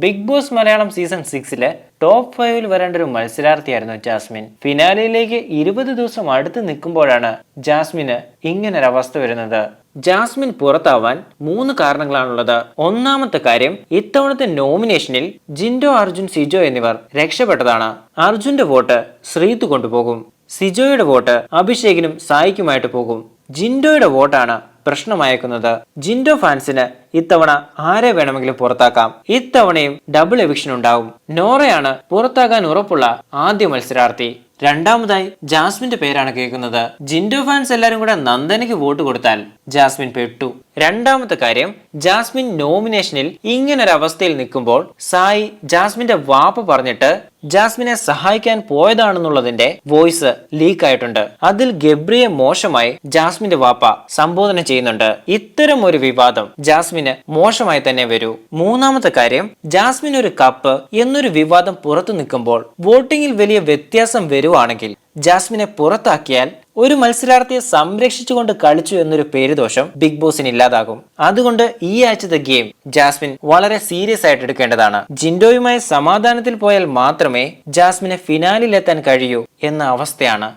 Big Boss Malayalam season സിക്സിലെ top ഫൈവിൽ വരേണ്ട ഒരു മത്സരാർത്ഥിയായിരുന്നു ജാസ്മിൻ. ഫിനാലയിലേക്ക് ഇരുപത് ദിവസം അടുത്ത് നിൽക്കുമ്പോഴാണ് ജാസ്മിന് ഇങ്ങനൊരവസ്ഥ വരുന്നത്. ജാസ്മിൻ പുറത്താവാൻ മൂന്ന് കാരണങ്ങളാണുള്ളത്. ഒന്നാമത്തെ കാര്യം ഇത്തവണത്തെ നോമിനേഷനിൽ ജിൻഡോ അർജുൻ സിജോ എന്നിവർ രക്ഷപ്പെട്ടതാണ്. അർജുന്റെ വോട്ട് ശ്രീത്ത് കൊണ്ടുപോകും. സിജോയുടെ വോട്ട് അഭിഷേകിനും സായിക്കുമായിട്ട് പോകും. ജിൻഡോയുടെ വോട്ടാണ് പ്രശ്നമയക്കുന്നത്. ജിൻഡോ ഫാൻസിന് ഇത്തവണ ആരെ വേണമെങ്കിലും പുറത്താക്കാം. ഇത്തവണയും ഡബിൾ എവിക്ഷൻ ഉണ്ടാവും. നോറയാണ് പുറത്താകാൻ ഉറപ്പുള്ള ആദ്യ മത്സരാർത്ഥി. രണ്ടാമതായി ജാസ്മിന്റെ പേരാണ് കേൾക്കുന്നത്. ജിൻഡോ ഫാൻസ് എല്ലാരും കൂടെ നന്ദനയ്ക്ക് വോട്ട് കൊടുത്താൽ ജാസ്മിൻ പെട്ടു. രണ്ടാമത്തെ കാര്യം ജാസ്മിൻ നോമിനേഷനിൽ ഇങ്ങനൊരു അവസ്ഥയിൽ നിൽക്കുമ്പോൾ സായി ജാസ്മിന്റെ വാപ്പ പറഞ്ഞിട്ട് ജാസ്മിനെ സഹായിക്കാൻ പോയതാണെന്നുള്ളതിന്റെ വോയിസ് ലീക്ക് ആയിട്ടുണ്ട്. അതിൽ ഗബ്രിയെ മോശമായി ജാസ്മിന്റെ വാപ്പ സംബോധന ചെയ്യുന്നുണ്ട്. ഇത്തരം ഒരു വിവാദം ജാസ്മിന് മോശമായി തന്നെ വരൂ. മൂന്നാമത്തെ കാര്യം ജാസ്മിൻ ഒരു കപ്പ് എന്നൊരു വിവാദം പുറത്തു നിൽക്കുമ്പോൾ വോട്ടിംഗിൽ വലിയ വ്യത്യാസം വരുവാണെങ്കിൽ ജാസ്മിനെ പുറത്താക്കിയാൽ ഒരു മത്സരാർത്ഥിയെ സംരക്ഷിച്ചുകൊണ്ട് കളിച്ചു എന്നൊരു പേരുദോഷം ബിഗ് ബോസിന് ഇല്ലാതാകും. അതുകൊണ്ട് ഈ ആഴ്ചത്തെ ഗെയിം ജാസ്മിൻ വളരെ സീരിയസ് ആയിട്ട് എടുക്കേണ്ടതാണ്. ജിൻഡോയുമായി സമാധാനത്തിൽ പോയാൽ മാത്രമേ ജാസ്മിനെ ഫിനാലിലെത്താൻ കഴിയൂ എന്ന അവസ്ഥയാണ്